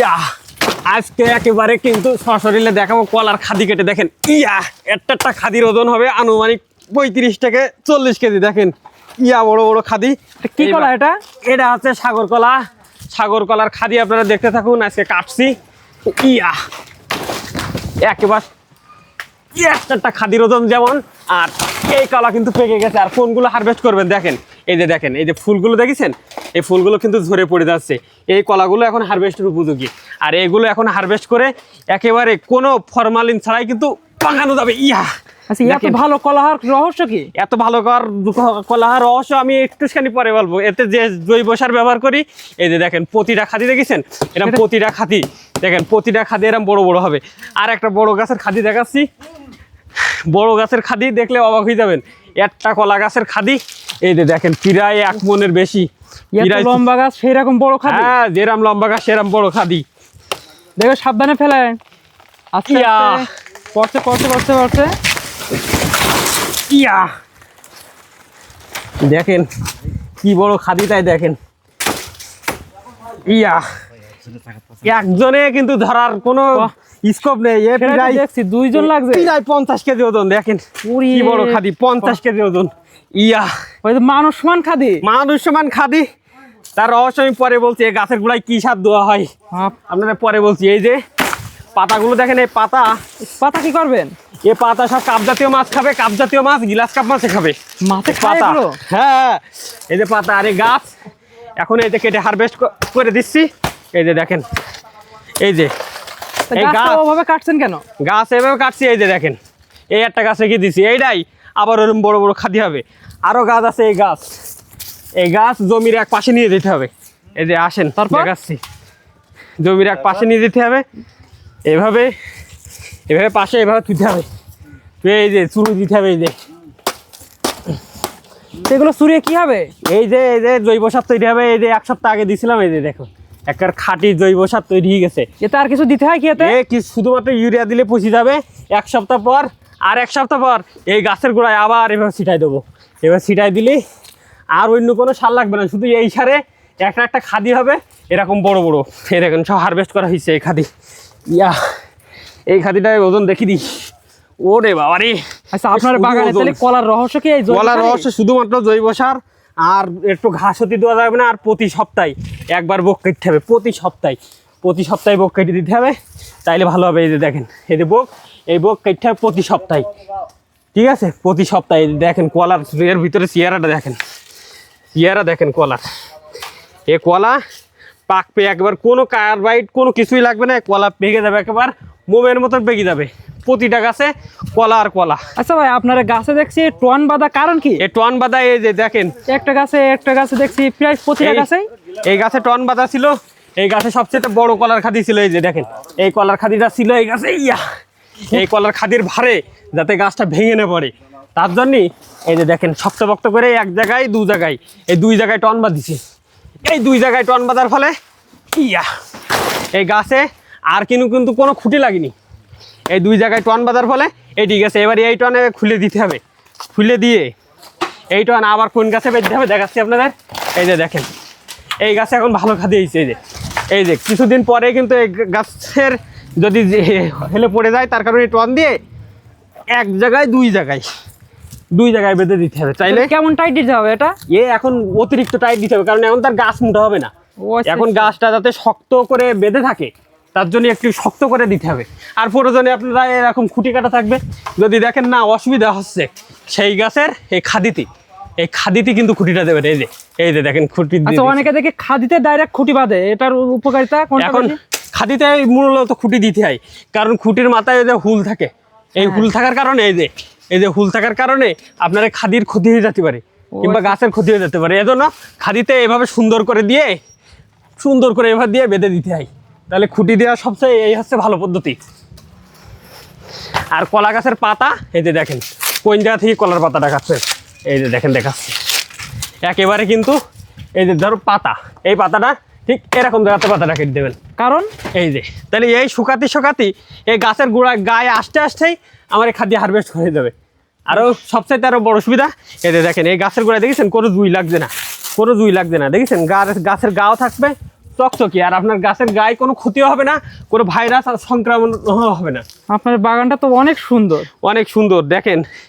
ইয়া আজকে একেবারে কিন্তু সশরীরে দেখাবো কলার খাদি কেটে। দেখেন ইয়া একটা একটা খাদির ওজন হবে আনুমানিক পঁয়ত্রিশ থেকে চল্লিশ কেজি। দেখেন ইয়া বড় বড় খাদি। কি কলা এটা? এটা হচ্ছে সাগর কলা। সাগর কলার খাদি আপনারা দেখতে থাকুন আজকে কাটছি। ইয়া একেবারে একটা একটা খাদির ওজন যেমন আর এই কলা কিন্তু পেকে গেছে। আর কোনগুলো হারভেস্ট করবেন দেখেন। এই যে দেখেন এই যে ফুলগুলো দেখেছেন? এই ফুলগুলো কিন্তু ঝরে পড়ে যাচ্ছে। এই কলাগুলো এখন হারভেস্টের উপযোগী। আর এগুলো এখন হারভেস্ট করে একেবারে কোনো ফরমালিন ছাড়াই কিন্তু পাকানো যাবে। ইয়া! আচ্ছা এত ভালো কলাহার রহস্য কি? এত ভালো কলাহার রহস্য আমি একটুখানি পরে বলব। এতে যে জৈব সার ব্যবহার করি এই যে দেখেন প্রতিটা খাদি দেখেছেন? এরকম প্রতিটা খাদি। দেখেন প্রতিটা খাদি এরকম বড় বড় হবে। আর একটা বড় গাছের খাদি দেখাচ্ছি। বড় গাছের খাদি দেখলে অবাক হয়ে যাবেন। একটা কলা গাছের খাদি এই যে দেখেন প্রায় এক মনের বেশি। লম্বা গাছ সেই রকম বড় খাদি? হ্যাঁ যেরাম লম্বা গাছ সেরাম বড় খাদি। দেখো সাবধানে ফেলে আস্তে। আস্তে। পড়ছে পড়ছে পড়ছে পড়ছে। ইয়া। দেখেন কি বড় খাদি তাই দেখেন। ইয়া। একজনে কিন্তু ধরার কোনো স্কোপ নেই। এ প্রায় দেখছি দুইজন লাগছে। প্রায় পঞ্চাশ কেজি ওজন দেখেন কি বড় খাদি পঞ্চাশ কেজি ওজন। ইয়া। ওই মানুষ মান খাদি। মানুষ সমান খাদি। তার রহস্য আমি পরে বলছি এই গাছের গুড়ায় কি স্বাদ দেওয়া হয়? আপনাদের পরে বলছি এই যে পাতাগুলো দেখেন এই পাতা। পাতা কি করবেন? এ পাতা সব কাপ জাতীয় মাছ খাবে কাপ জাতীয় মাছ গিলাস কাপ মাছে খাবে। মাছের পাতা। হ্যাঁ। এই যে পাতা আর এই গাছ। এখন এই যে কেটে হারভেস্ট করে দিচ্ছি। এই যে দেখেন এই যে এই গাছ ওভাবে কাটছেন কেন? গাছ এভাবে কাটছি এই যে দেখেন এই একটা গাছ রেখে দিচ্ছি এইটাই আবার ওরকম বড় বড় খাদি হবে। আরও গাছ আছে এই গাছ। এই গাছ জমির এক পাশে নিয়ে যেতে হবে। এই যে আসেন তারপর? দেখাচ্ছি। জমির এক পাশে নিয়ে যেতে হবে। এভাবে এভাবে পাশে এভাবে তুলতে হবে। তুই এই যে চুরু দিতে হবে এই যে। সেগুলো চুরিয়ে কি হবে? এই যে এই যে জৈব সার তৈরি হবে। এই যে এক সপ্তাহ আগে দিছিলাম এই যে দেখো। একটা খাঁটি জৈব সার তৈরি হয়ে গেছে। এতে আর কিছু দিতে হয় কি এতে? কি শুধুমাত্র ইউরিয়া দিলে পচে যাবে? এক সপ্তাহ পর আর এক সপ্তাহ পর এই গাছের গোড়ায় আবার এবার ছিটাই দেবো। এবার ছিটাই দিলে আর অন্য কোনো সার লাগবে না। শুধু এই সারে একটা একটা খাদি হবে এরকম বড় বড়। এরকম সব হারভেস্ট করা হয়েছে এই খাদি। ইয়া এই খাদিটার ওজন দেখি দিই। ওরে বাবা রে আচ্ছা আপনার বাগানে তাহলে কলার রহস্য কি এই সারই? রহস্য শুধুমাত্র জৈব সার আর একটু ঘাস হতে দেওয়া যাবে না, আর প্রতি সপ্তাহে একবার বোক কেটে হবে, প্রতি সপ্তাহে প্রতি সপ্তাহে বোক কেটে দিতে হবে, তাইলে ভালো হবে এই যে দেখেন, এই যে বোক, এই বোক কেটে হবে প্রতি সপ্তাহে, ঠিক আছে? প্রতি সপ্তাহে, দেখেন কলার এর ভিতরে চেয়ারাটা দেখেন চেয়ারা দেখেন কলার, এ কলা পাকবে একবার, কোনো কার্বাইড কোনো কিছুই লাগবে না, কলা পেকে যাবে একবার, মোমের মতন পেকে যাবে। প্রতিটা গাছে কলা আর কলা। আচ্ছা ভাই আপনার গাছে দেখছি টন বাঁধা কারণ কি? এ টন বাদা এই যে দেখেন। একটা গাছে একটা গাছে দেখছি প্রায় প্রতিটা এই- গাছেই। এই গাছে টন বাঁধা ছিল এই গাছে সবচেয়ে বড় কলার খাদি ছিল এই যে দেখেন। এই কলার খাদিটা ছিল এই গাছে ইয়া। এই কলার খাদির ভারে যাতে গাছটা ভেঙে না পড়ে। তার জন্যই এই যে দেখেন শক্তপক্ত করে এক জায়গায় দু জায়গায় এই দুই জায়গায় টন বাঁধিছি। এই দুই জায়গায় টন বাঁধার ফলে ইয়া। এই গাছে আর কিন্তু কিন্তু কোনো খুঁটি লাগেনি। এই দুই জায়গায় টন বাঁধার ফলে এই ঠিক আছে এবার এই টনে খুলে দিতে হবে। খুলে দিয়ে এই টন আবার কোন গাছে বেঁধতে হবে দেখাচ্ছি আপনাদের। এই যে দেখেন এই গাছে এখন ভালো খাদি হয়েছে এই যে। এই যে কিছুদিন পরে কিন্তু এই গাছের যদি হেলে পড়ে যায় তার কারণে টন দিয়ে এক জায়গায় দুই জায়গায় দুই জায়গায় বেঁধে দিতে হবে। চাইলে কেমন টাইট দিতে হবে এটা? এ এখন অতিরিক্ত টাইট দিতে হবে কারণ এখন তার গাছ মোটা হবে না। আচ্ছা, এখন আচ্ছা। গাছটা যাতে শক্ত করে বেঁধে থাকে তার জন্য একটু শক্ত করে দিতে হবে। আর প্রয়োজনে আপনারা এরকম খুঁটি কাটা থাকবে। যদি দেখেন না অসুবিধা হচ্ছে। সেই গাছের এই খাদিতে এই খাদিতে কিন্তু খুঁটিটা দেবেন এই যে এই যে দেখেন খুঁটি আচ্ছা অনেকে দেখে খাদিতে ডাইরেক্ট খুঁটি বাঁধে এটার উপকারিতা এখন খাদিতে মূলত খুঁটি দিতে হয় কারণ খুঁটির মাথায় এই যে হুল থাকে। এই হুল থাকার কারণে এই যে এই যে হুল থাকার কারণে আপনার এই খাদির ক্ষতি হয়ে যেতে পারে কিংবা গাছের ক্ষতি হয়ে যেতে পারে। এজন্য খাদিতে এভাবে সুন্দর করে দিয়ে সুন্দর করে এভাবে দিয়ে বেঁধে দিতে হয়। তাহলে খুঁটি দেওয়া সবচেয়ে এই হচ্ছে ভালো পদ্ধতি। আর কলা গাছের পাতা, এই যে দেখেন, কোন জায়গা থেকে কলার পাতাটা খাচ্ছে এই যে দেখেন, দেখাচ্ছে। একেবারে কিন্তু, এই যে ধরো পাতা, এই পাতাটা ঠিক এরকম জায়গাতে পাতাটা কেটে দেবেন। কারণ, এই যে, তাহলে এই শুকাতি শুকাতি, এই গাছের গোড়া গায়ে আসতে আসতেই আমার এই খাদ্য হারভেস্ট হয়ে যাবে। আরও সবচাইতে আরও বড় সুবিধা, এই যে দেখেন, এই গাছের গোড়ায় দেখেছেন? কোনো জুই লাগছে না। কোনো জুই লাগছে না। দেখেছেন? গাছ গাছের গাও থাকবে চকচকি আর আপনার গাছের গায়ে কোনো ক্ষতিও হবে না কোনো ভাইরাস আর সংক্রমণ হবে না। আপনার বাগানটা তো অনেক সুন্দর। অনেক সুন্দর দেখেন।